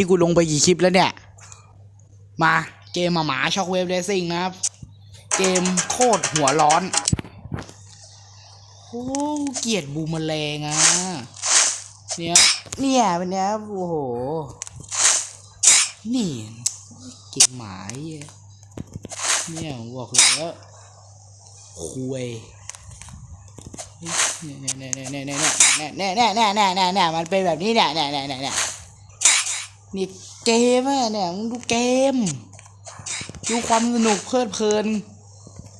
นี่กูลงไปกี่คลิปแล้วเนี่ย มาเกมหมาหมาช็อกเวฟเรซิ่งนะครับ เกมโคตรหัวร้อนโอ้เกียดบูมแมลงอะเนี่ยเนี่ยเป็นเนี้ยโอ้โห นี่เกมหมายเนี่ยบอกเลยว่าคุยเนี่ยเนี่ยเนี่ยเนี่ยเนี่ยเนี่ยเนี่ยเนี่ยเนี่ยเนี่ยเนี่ยมันเป็นแบบนี้เนี่ยเนี่ยเนี่ยเนี่ย นี่เกมอะเนี่ยมึงดูเกม ดูความสนุกเพลิดเพลิน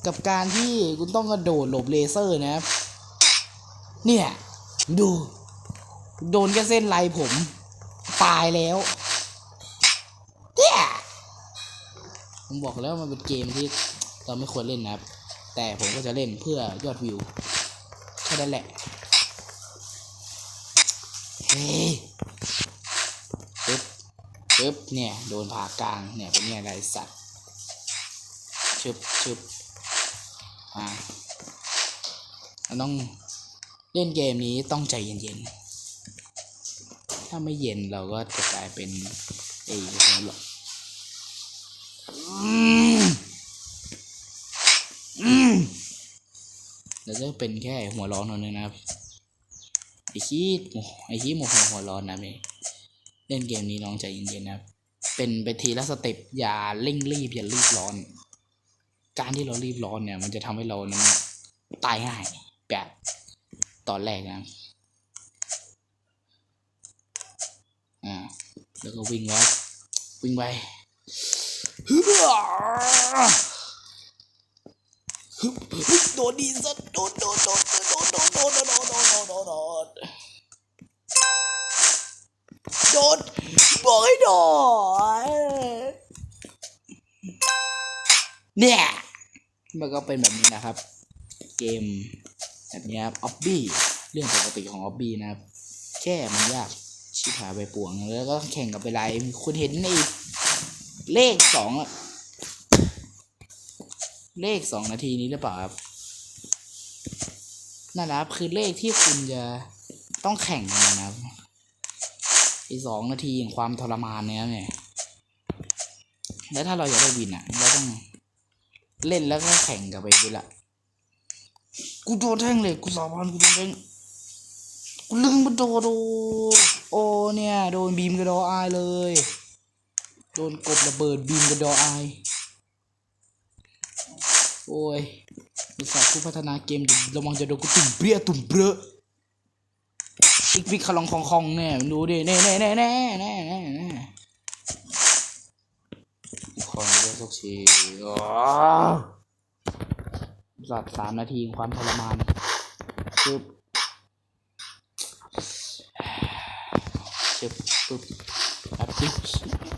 กับการที่คุณต้องกระโดดหลบเลเซอร์นะครับ เนี่ย ดู โดนแค่เส้นลายผม ตายแล้วเนี่ยผมบอกแล้วมันเป็นเกมที่เราไม่ควรเล่นนะครับ แต่ผมก็จะเล่นเพื่อยอดวิวแค่นั้นแหละ เฮ้ ปึ๊บเนี่ยโดนผ่ากลางเนี่ยเป็นไงไรสัตว์ชึบชึบอ่าเราต้องเล่นเกมนี้ต้องใจเย็นๆ ถ้าไม่เย็นเราก็จะกลายเป็นไอ้หัวหลอกเราจะเป็นแค่หัวร้อนเท่านั้นนะครับไอ้ขี้ไอ้ขี้โมโหหัวร้อนนะเม เล่นเกมนี้น้องใจเย็นๆนะครับ เป็นไปทีละสเต็ปอย่าเร่งรีบอย่ารีบร้อน การที่เรารีบร้อนเนี่ย มันจะทำให้เรานั้นตายง่ายแบบตอนแรกนะอ่าแล้วก็วิ่งไว้วิ่งไปฮึบฮึบฮึบโดนดีสัตว์โดนโดนโดนโดนโดนโดนโดนโดนโดน โดนบอกให้โดนเนี่ยมันก็เป็นแบบนี้นะครับ เกมแบบนี้ครับออบบี้เรื่องปกติของออบบี้นะครับ แค่มันยากชิบหายไปป่วงแล้วก็แข่งกับเวลาคุณเห็นในเลขสองเลขสองนาทีนี้หรือเปล่าครับนั่นแหละครับคือเลขที่คุณจะต้องแข่งกันนะครับ อีสองนาทีของความทรมานเนี่ยเนี่ยแล้วถ้าเราอยากได้วินอะเราต้องเล่นแล้วก็แข่งกับไปด้วยละกูโดนแท่งเลยกูสาบานกูโดนแท่งกูลึงมาโดนโดโอเนี่ย โดนบีมกระดออายเลย โดนกบระเบิดบีมกระดออายโอ้ยบริษัทผู้พัฒนาเกมระวังจะโดนกูตุ่มเปรี้ยตุ่มเบ้อ อีกวิกขลองคองคองเนี่ยดูดิแน่แน่แน่แน่แน่แน่แน่คอนเรียกสักทีอ๋อสัตว์สามนาทีความทรมานปึ๊บชึบปึ๊บแบบปึ๊บ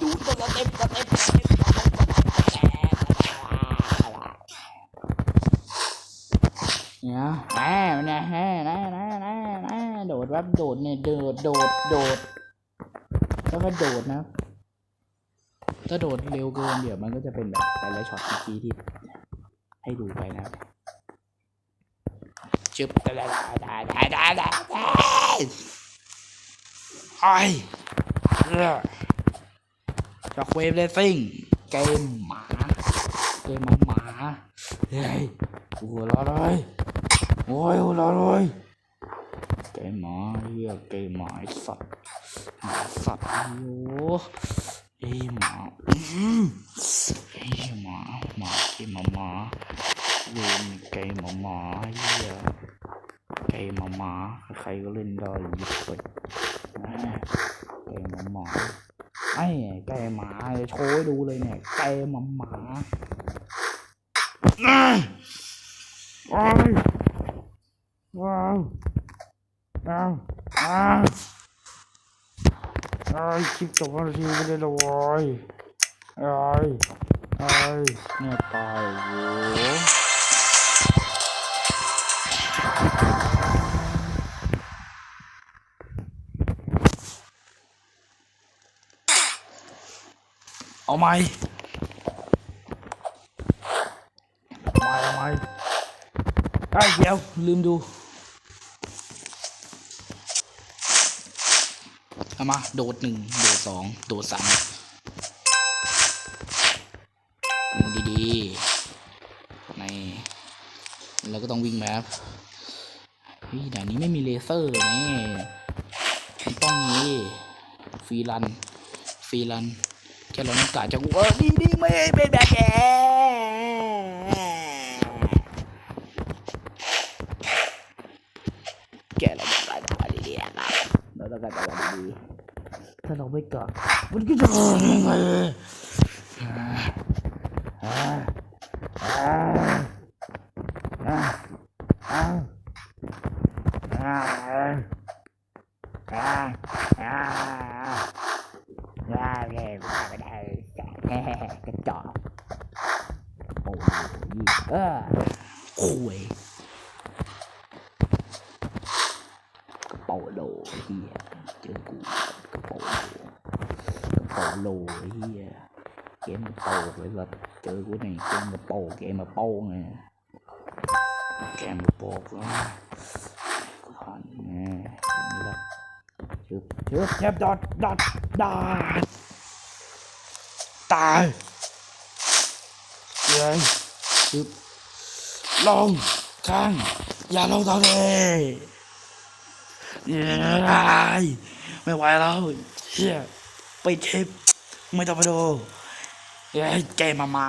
ดูสเต็ปสเต็ปสเต็ปเนี่ยแน่แน่แน่แน่แน่แน่แน่โดดแบบโดดเนี่ยโดดโดดโดดแล้วก็โดดนะ ถ้าโดดเร็วเกินเดี๋ยวมันก็จะเป็นแบบแต่ละช็อตเมื่อกี้ที่ให้ดูไปนะครับชึบได้ได้ได้ได้ได้ได้ได้ไอ้ช็อกเวฟเลสซิ่งเกมหมาเกมหมาเฮ้ยหัวเราะเลยโอ้ยหัวเราะเลย เกมหมาเฮียเกมหมาไอ้สัตว์หมาสัตว์โอ้ไอ้หมาอื้อหือไอ้หมาหมาไอ้หมาหมาเล่นไก่หมาหมาเหี้ยไก่หมาหมาใครก็เล่นได้หยิบไปไก่หมาหมาไอ้ไก่หมาโชว์ให้ดูเลยเนี่ยไก่หมาหมาอ้ายอ้ อ้าวอ้าวไอ้คลิปจบนาทีไม่ได้ละเว้ยไอ้ไอ้เนี่ยตายโว้เอาไหมเอาไหมเอาไหมไอ้เดี๋ยวลืมดู เอามา โดดหนึ่งโดดสองโดดสามวิ่งดีๆในเราก็ต้องวิ่งแบบเฮ้ยด่านนี้ไม่มีเลเซอร์นี่ต้องนี้ฟรีรันฟรีรันแค่เราต้องการจะเออดีดีไม่เป็นแบบแก ต้องการแต่วันดีถ้าเราไม่กอดมันก็จะกระจอกโอ้ยเออคุย chơi cũng cái bộ cái bộ lù với game bộ với vật chơi của này game bộ game bộ nè. Game bộ quá. Còn nè chụp chụp nhấp đọt đọt đọt tài chơi chụp long, khang. Và lâu tao đi ไม่ไหวแล้วเฮียไปเทปไม่ต้องไปดูเกมมาไม้